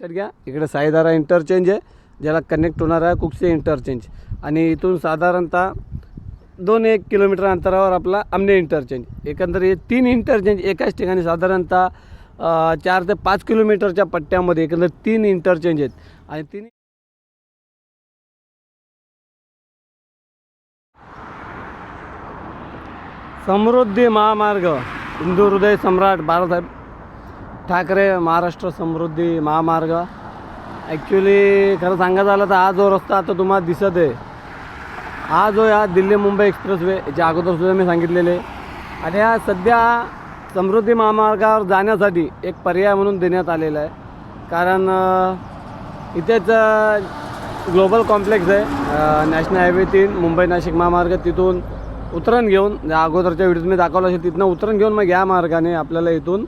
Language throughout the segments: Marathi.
लक्षात घ्या. इकडे साईदारा इंटरचेंज आहे ज्याला कनेक्ट होणार आहे कुकसे इंटरचेंज आणि इथून साधारणतः दोन एक किलोमीटर अंतरावर आपला आमने इंटरचेंज एकंदरीत तीन इंटरचेंज एकाच ठिकाणी साधारणतः चार ते पाच किलोमीटरच्या पट्ट्यामध्ये एकंदर तीन इंटरचेंज आहेत. आणि तीन समृद्धी महामार्ग हिंदू हृदय सम्राट बाळासाहेब ठाकरे महाराष्ट्र समृद्धी महामार्ग. ॲक्च्युली खरं सांगायचं झालं तर हा जो रस्ता आता तुम्हाला दिसत आहे हा जो या दिल्ली मुंबई एक्सप्रेसवे याच्या अगोदरसुद्धा मी सांगितलेले आणि हा सध्या समृद्धी महामार्गावर जाण्यासाठी एक पर्याय म्हणून देण्यात आलेला आहे. कारण इथेच ग्लोबल कॉम्प्लेक्स आहे नॅशनल हायवे तीन मुंबई नाशिक महामार्ग तिथून उतरण घेऊन ज्या अगोदरच्या व्हिडिओत मी दाखवलं असेल तिथनं उतरण घेऊन मग या मार्गाने आपल्याला इथून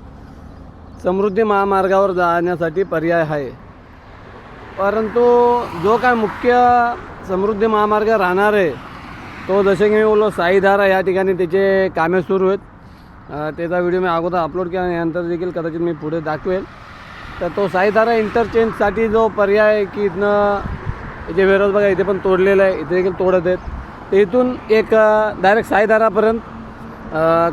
समृद्धी महामार्गावर जाण्यासाठी पर्याय आहे. परंतु जो काय मुख्य समृद्धी महामार्ग राहणार आहे तो जसे की मी बोललो साईधारा या ठिकाणी त्याचे कामे सुरू आहेत. त्याचा व्हिडिओ मी अगोदर अपलोड केला यानंतर देखील कदाचित मी पुढे दाखवेल. तर तो साईधारा इंटरचेंजसाठी जो पर्याय आहे की इथनं जे वेरोज बघा इथे पण तोडलेलं आहे इथे देखील तोडत आहेत. तर इथून एक डायरेक्ट साईधारापर्यंत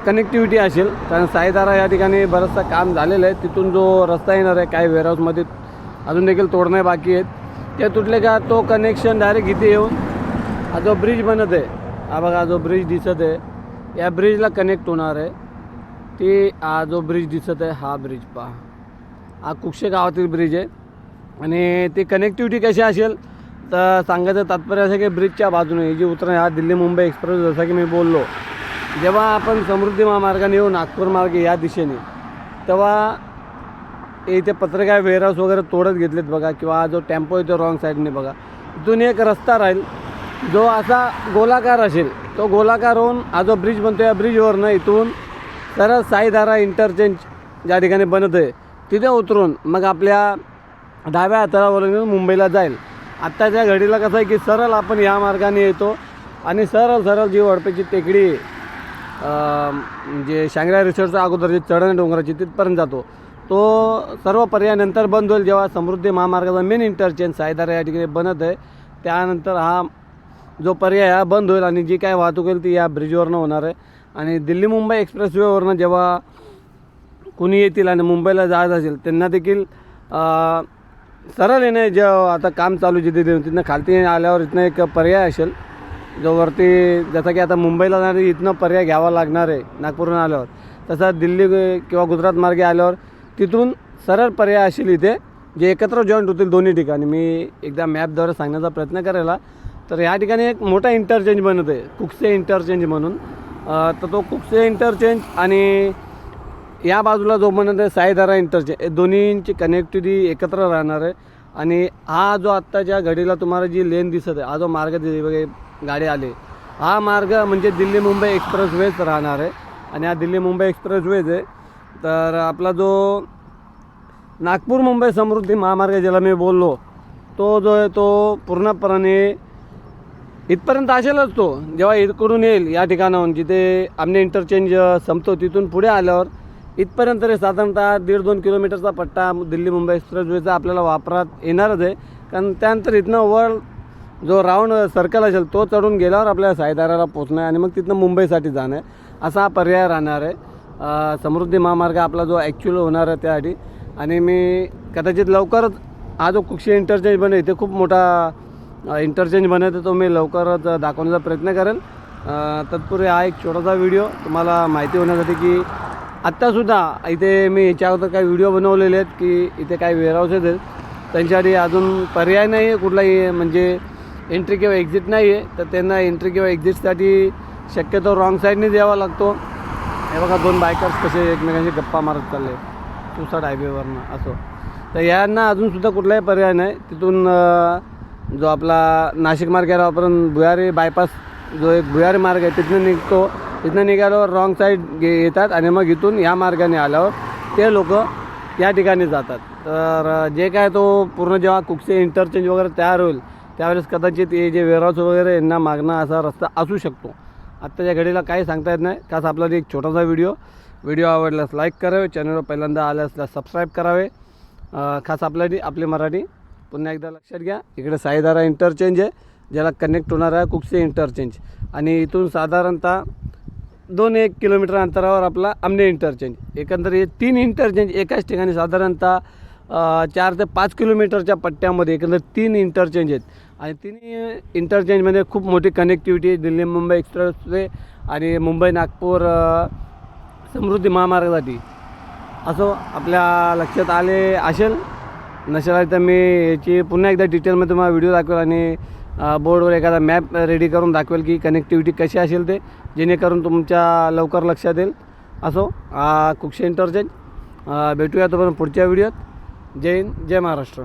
कनेक्टिव्हिटी असेल. कारण साईदारा या ठिकाणी बरंचसं काम झालेलं आहे. तिथून जो रस्ता येणार आहे काही वेअरहाऊसमध्ये अजून देखील तोडणे बाकी आहेत. ते तुटले का तो कनेक्शन डायरेक्ट इथे येऊन हा जो ब्रिज बनत आहे हा बघा जो ब्रिज दिसत आहे या ब्रिजला कनेक्ट होणार आहे. ती हा जो ब्रिज दिसत आहे हा ब्रिज पहा. हा कुक्षे गावातील ब्रिज आहे. आणि ती कनेक्टिव्हिटी कशी असेल तर सांगायचं तात्पर्य असं की ब्रिजच्या बाजूने जी उतरण हा दिल्ली मुंबई एक्सप्रेस जसं की मी बोललो जेव्हा आपण समृद्धी महामार्गाने येऊ नागपूर मार्गे या दिशेने तेव्हा इथे पत्रकार वेअरहाऊस वगैरे तोडत घेतलेत बघा किंवा जो टेम्पो येतो रॉंग साईडने बघा. इथून एक रस्ता राहील जो असा गोलाकार असेल तो गोलाकार होऊन हा जो ब्रिज बनतो या ब्रिजवरनं इथून सरळ साईधारा इंटरचेंज ज्या ठिकाणी बनत आहे तिथे उतरून मग आपल्या डाव्या हातावरून येऊन मुंबईला जाईल. आत्ताच्या घडीला कसं आहे की सरळ आपण या मार्गाने येतो आणि सरळ सरळ जी वडपेची टेकडी जे अं, म्हणजे शांग्रा अगोदर जे चढण डोंगराची तिथपर्यंत जातो तो सर्व पर्याय नंतर बंद होईल जेव्हा समृद्धी महामार्गाचा मेन इंटरचेंज सायदारा या ठिकाणी बनत आहे. त्यानंतर हा जो पर्याय हा बंद होईल आणि जी काय वाहतूक होईल ती या ब्रिजवरनं होणार आहे. आणि दिल्ली मुंबई एक्सप्रेसवेवरनं जेव्हा कुणी येतील आणि मुंबईला जायचं असेल त्यांना देखील सरळ येणे जे आता काम चालू जिथे तिथनं खालती आल्यावर इथनं एक पर्याय असेल. जोवरती जसं की आता मुंबईला जाणारी इथनं पर्याय घ्यावा लागणार आहे नागपूरहून आल्यावर. तसा दिल्ली किंवा गुजरात मार्गे आल्यावर तिथून सरळ पर्याय असेल इथे जे एकत्र जॉईंट होतील दोन्ही ठिकाणी. मी एकदा मॅपद्वारे सांगण्याचा प्रयत्न करायला तर या ठिकाणी एक मोठा इंटरचेंज बनत आहे कुकसे इंटरचेंज म्हणून. तर तो कुकसे इंटरचेंज आणि या बाजूला जो म्हणत आहे साईधारा इंटरचेंज दोन्हींची कनेक्टिव्हिटी एकत्र राहणार आहे आणि हा जो आत्ताच्या घडीला तुम्हाला जी लेन दिसत आहे हा जो मार्ग दिली बघा गाडी आली. हा मार्ग म्हणजे दिल्ली मुंबई एक्सप्रेसवेच राहणार आहे. आणि हा दिल्ली मुंबई एक्सप्रेसवेज आहे. तर आपला जो नागपूर मुंबई समृद्धी महामार्ग ज्याला मी बोललो तो जो आहे तो पूर्णपणे इथपर्यंत असेलच तो. जेव्हा इकडून येईल या ठिकाणाहून जिथे आमने इंटरचेंज संपतो तिथून पुढे आल्यावर इथपर्यंत तरी साधारणतः दीड दोन किलोमीटरचा पट्टा दिल्ली मुंबई एक्सप्रेसवेचा आपल्याला वापरात येणारच आहे. कारण त्यानंतर इथनं वर जो राऊंड सर्कल असेल तो चढून गेल्यावर आपल्याला सायदाराला पोचणं आहे आणि मग तिथनं मुंबईसाठी जाणं आहे. असा हा पर्याय राहणार आहे. समृद्धी महामार्ग आपला जो ॲक्च्युअल होणार आहे त्यासाठी आणि मी कदाचित लवकरच हा जो कुक्षी इंटरचेंज बनेल ते खूप मोठा इंटरचेंज बनेल तर तो मी लवकरच दाखवण्याचा प्रयत्न करेल. तत्पूर्वी हा एक छोटासा व्हिडिओ तुम्हाला माहिती होण्यासाठी की आत्तासुद्धा इथे मी याच्या अगोदर काही व्हिडिओ बनवलेले आहेत की इथे काही वेअरहाऊसेस आहेत. त्यांच्यासाठी अजून पर्याय नाही आहे कुठलाही म्हणजे एंट्री किंवा एक्झिट नाही आहे तर त्यांना एंट्री किंवा एक्झिटसाठी शक्यतो रॉंग साईडने द्यावा लागतो. हे बघा दोन बायकर्स कसे एकमेकांशी गप्पा मारत चालले. तुसाट हायवेवरनं असो. तर यांना अजूनसुद्धा कुठलाही पर्याय नाही. तिथून जो आपला नाशिक मार्ग आहे आपण भुयारी बायपास जो एक भुयारी मार्ग आहे तिथनं निघतो. तिथनं निघाल्यावर रॉंग साईड घे येतात आणि मग इथून या मार्गाने आल्यावर ते लोक या ठिकाणी जातात. तर जे काय तो पूर्ण जेव्हा कुकसे इंटरचेंज वगैरे तयार होईल त्यावेळेस कदाचित हे जे वेअरहाऊस वगैरे यांना मागणं असा रस्ता असू शकतो. आत्ताच्या घडीला काही सांगता येत नाही. खास आपला एक छोटासा व्हिडिओ व्हिडिओ आवडल्यास लाईक करावे. चॅनलवर पहिल्यांदा आल्यास सबस्क्राईब करावे. खास आपल्यासाठी आपली मराठी. पुन्हा एकदा लक्षात घ्या. इकडे साईदारा इंटरचेंज आहे ज्याला कनेक्ट होणार आहे कुकसे इंटरचेंज आणि इथून साधारणतः दोन एक किलोमीटर अंतरावर आपला आमने इंटरचेंज एकंदरीत तीन इंटरचेंज एकाच ठिकाणी साधारणतः चार ते पाच किलोमीटरच्या पट्ट्यामध्ये एकंदर तीन इंटरचेंज आहेत. आणि तिन्ही इंटरचेंजमध्ये खूप मोठी कनेक्टिव्हिटी आहे. दिल्ली मुंबई एक्सप्रेसवे आणि मुंबई नागपूर समृद्धी महामार्गासाठी. असो आपल्या लक्षात आले असेल नसेल तर मी याची पुन्हा एकदा डिटेलमध्ये तुम्हाला व्हिडिओ दाखवेल आणि बोर्डवर एखादा मॅप रेडी करून दाखवेल की कनेक्टिव्हिटी कशी असेल ते जेणेकरून तुमच्या लवकर लक्षात येईल. असो कुक्षे इंटरचेंज भेटूया तोपर्यंत पुढच्या व्हिडिओत. जय हिंद जय महाराष्ट्र.